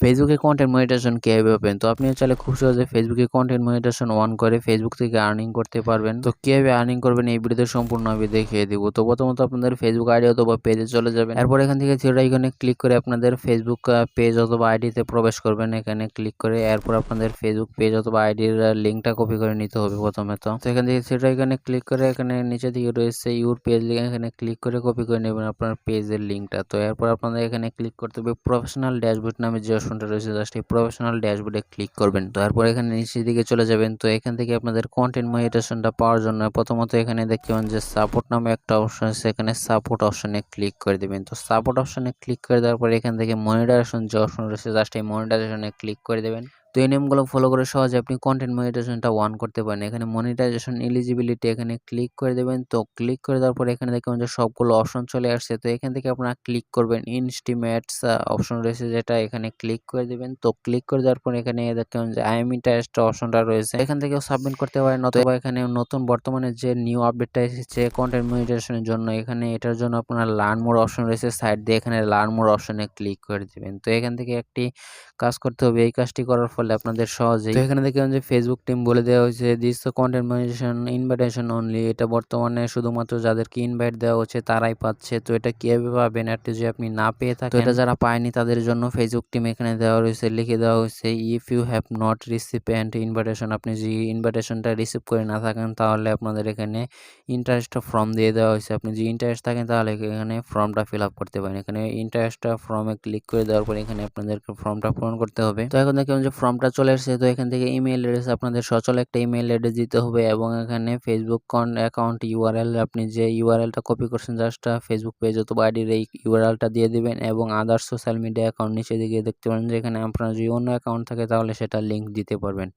ফেসবুকে content monetization কীভাবে পাবেন? তো আপনি চাইলে খুব সহজে ফেসবুকে কন্টেন্ট মনিটাইজেশন অন করে ফেসবুক থেকে আর্নিং করতে পারবেন। তো কীভাবে আর্নিং করবেন এই ভিডিওতে সম্পূর্ণ আমি দেখিয়ে দিব। তো প্রথমত আপনাদের ফেসবুক আইডি অথবা পেজে চলে যাবেন। এরপর এখান থেকে থ্রি আইকনে ক্লিক করে আপনাদের ফেসবুক পেজ অথবা আইডিতে প্রবেশ করবেন। এখানে ক্লিক করে এরপর আপনাদের ফেসবুক পেজ অথবা আইডির লিঙ্কটা কপি করে নিতে হবে প্রথমে তো। তো এখান থেকে থ্রি আইকনে ক্লিক করে এখানে নিচে দিকে রয়েছে ইউর পেজ লিঙ্ক এখানে ক্লিক করে কপি করে নেবেন আপনার পেজের লিঙ্কটা তো এরপর আপনাদের এখানে ক্লিক করতে হবে প্রফেশনাল ড্যাশবোর্ড নামে যে অপশনটা রয়েছে জাস্ট এই প্রফেশনাল ড্যাশবোর্ডে ক্লিক করবেন। তারপর এখানে নিচের দিকে চলে যাবেন, তো এখান থেকে আপনাদের কন্টেন্ট মনিটেশনটা পাওয়ার জন্য প্রথমত এখানে দেখতে পান যে সাপোর্ট নামে একটা অপশন আছে, এখানে সাপোর্ট অপশনে ক্লিক করে দেবেন। তো সাপোর্ট অপশনে ক্লিক করে দেওয়ার পর এখান থেকে মনিটারেশন যে অপশন রয়েছে জাস্ট এই মনিটাইজেশনে ক্লিক করে দেবেন। তো এই নিয়মগুলো ফলো করে সহজে আপনি কন্টেন্ট মনিটাইজেশনটা অন করতে পারেন। এখানে মনিটাইজেশন এলিজিবিলিটি এখানে ক্লিক করে দেবেন। তো ক্লিক করে দেওয়ার পরে এখানে দেখবেন যে সবগুলো অপশন চলে আসছে। তো এখান থেকে আপনারা ক্লিক করবেন ইনস্টিমেটস অপশন রয়েছে যেটা এখানে ক্লিক করে দেবেন। তো ক্লিক করে দেওয়ার পর এখানে দেখবেন যে আই এম ইন্টারেস্ট অপশনটা রয়েছে। এখান থেকেও সাবমিট করতে পারেন অথবা এখানে নতুন বর্তমানে যে নিউ আপডেটটা এসেছে কন্টেন্ট মনিটাইজেশনের জন্য এখানে এটার জন্য আপনার লার্ন মোর অপশন রয়েছে। সাইড দিয়ে এখানে লার্ন মোর অপশনে ক্লিক করে দেবেন। তো এখান থেকে একটি কাজ করতে হবে। এই কাজটি করার ফলে আপনাদের সহজেই। তো এখানে দেখবেন যে ফেসবুক টিম বলে দেওয়া হয়েছে this content monetisation invitation only এটা বর্তমানে শুধুমাত্র যাদেরকে ইনভাইট দেওয়া হচ্ছে তারাই পাচ্ছে। তো এটা কীভাবে পাবেন? এটি যদি আপনি না পেয়ে থাকেন তো এটা যারা পায়নি তাদের জন্য ফেসবুক টিম এখানে দেওয়া রয়েছে লিখে দেওয়া হয়েছে if you have not receive and invitation আপনি যদি ইনভাইটেশনটা রিসিভ করে না থাকেন তাহলে আপনাদের এখানে ইন্টারেস্ট ফর্ম দিয়ে দেওয়া হয়েছে। আপনি যদি ইন্টারেস্ট থাকেন তাহলে এখানে ফর্মটা ফিল আপ করতে পারেন। এখানে ইন্টারেস্টটা ফর্মে ক্লিক করে দেওয়ার পর এখানে আপনাদেরকে ফর্মটা পূরণ করতে হবে। তো এখন দেখবেন যে ফর্মটা চলে এসেছে, তো এখান থেকে ইমেল অ্যাড্রেস আপনাদের সচল একটা ইমেল অ্যাড্রেস দিতে হবে এবং এখানে ফেসবুক অ্যাকাউন্ট ইউআরএল আপনি যে ইউআরএলটা কপি করছেন জাস্ট ফেসবুক পেজ অথবা আইডির এই ইউআরএলটা দিয়ে দেবেন এবং আদার্স সোশ্যাল মিডিয়া অ্যাকাউন্ট নিচে দিকে দেখতে পারেন যে এখানে আপনার যদি অন্য অ্যাকাউন্ট থাকে তাহলে সেটা লিঙ্ক দিতে পারবেন।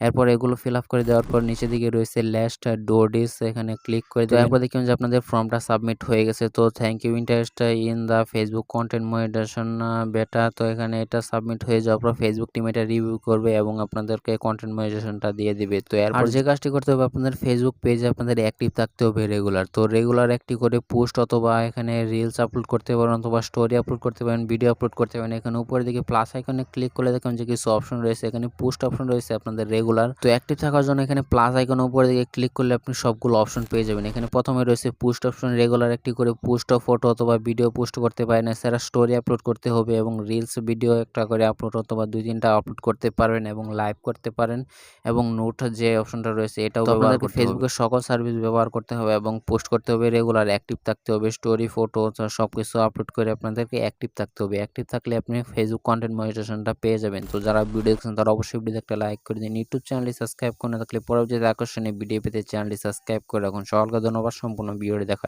এরপর এগুলো ফিল আপ করে দেওয়ার পর নিচে দিকে রয়েছে ল্যাস্ট ডোডিস এখানে ক্লিক করে দেওয়ার এরপর দেখুন যে আপনাদের ফর্মটা সাবমিট হয়ে গেছে। তো thank you interest in the Facebook content monetisation beta তো এখানে এটা সাবমিট হয়ে যাওয়ার পর ফেসবুক টিম এটা রিভিউ করবে এবং আপনাদেরকে কন্টেন্ট মনিটেশনটা দিয়ে দিবে। তো এরপর যে কাজটি করতে হবে আপনাদের ফেসবুক পেজে আপনাদের অ্যাক্টিভ থাকতে হবে রেগুলার তো রেগুলার একটি করে পোস্ট অথবা এখানে রিলস আপলোড করতে পারেন অথবা স্টোরি আপলোড করতে পারেন ভিডিও আপলোড করতে পারেন। এখানে উপরের দিকে প্লাস আইকনে ক্লিক করলে দেখুন যে কিছু অপশন রয়েছে। এখানে পোস্ট অপশন রয়েছে আপনাদের রেগুলার তো অ্যাক্টিভ থাকার জন্য এখানে প্লাস আইকন উপরে দিকে ক্লিক করলে আপনি সবগুলো অপশন পেয়ে যাবেন। এখানে প্রথমে রয়েছে পোস্ট অপশন রেগুলার একটি করে পোস্ট ফটো অথবা ভিডিও পোস্ট করতে পারেন। এছাড়া স্টোরি আপলোড করতে হবে এবং রিলস ভিডিও একটা করে আপলোড অথবা দুই তিনটা আপলোড করতে পারবেন এবং লাইভ করতে পারেন। এবং নোট যে অপশনটা রয়েছে এটাও ব্যবহার করতে ফেসবুকের সকল সার্ভিস ব্যবহার করতে হবে এবং পোস্ট করতে হবে রেগুলার অ্যাক্টিভ থাকতে হবে। স্টোরি ফটো সব কিছু আপলোড করে আপনাদেরকে অ্যাক্টিভ থাকতে হবে। অ্যাক্টিভ থাকলে আপনি ফেসবুক কন্টেন্ট মনিটেশনটা পেয়ে যাবেন। তো যারা ভিডিও দেখছেন তারা অবশ্যই ভিডিও একটা লাইক করে দিন। ইউটিউব চ্যানেলটি সাবস্ক্রাইব করে না থাকলে পরবর্তী আকর্ষণীয় ভিডিও পেতে চ্যানেলটি সাবস্ক্রাইব করে রাখুন। সকলকে ধন্যবাদ, সম্পূর্ণ ভিডিওটি দেখা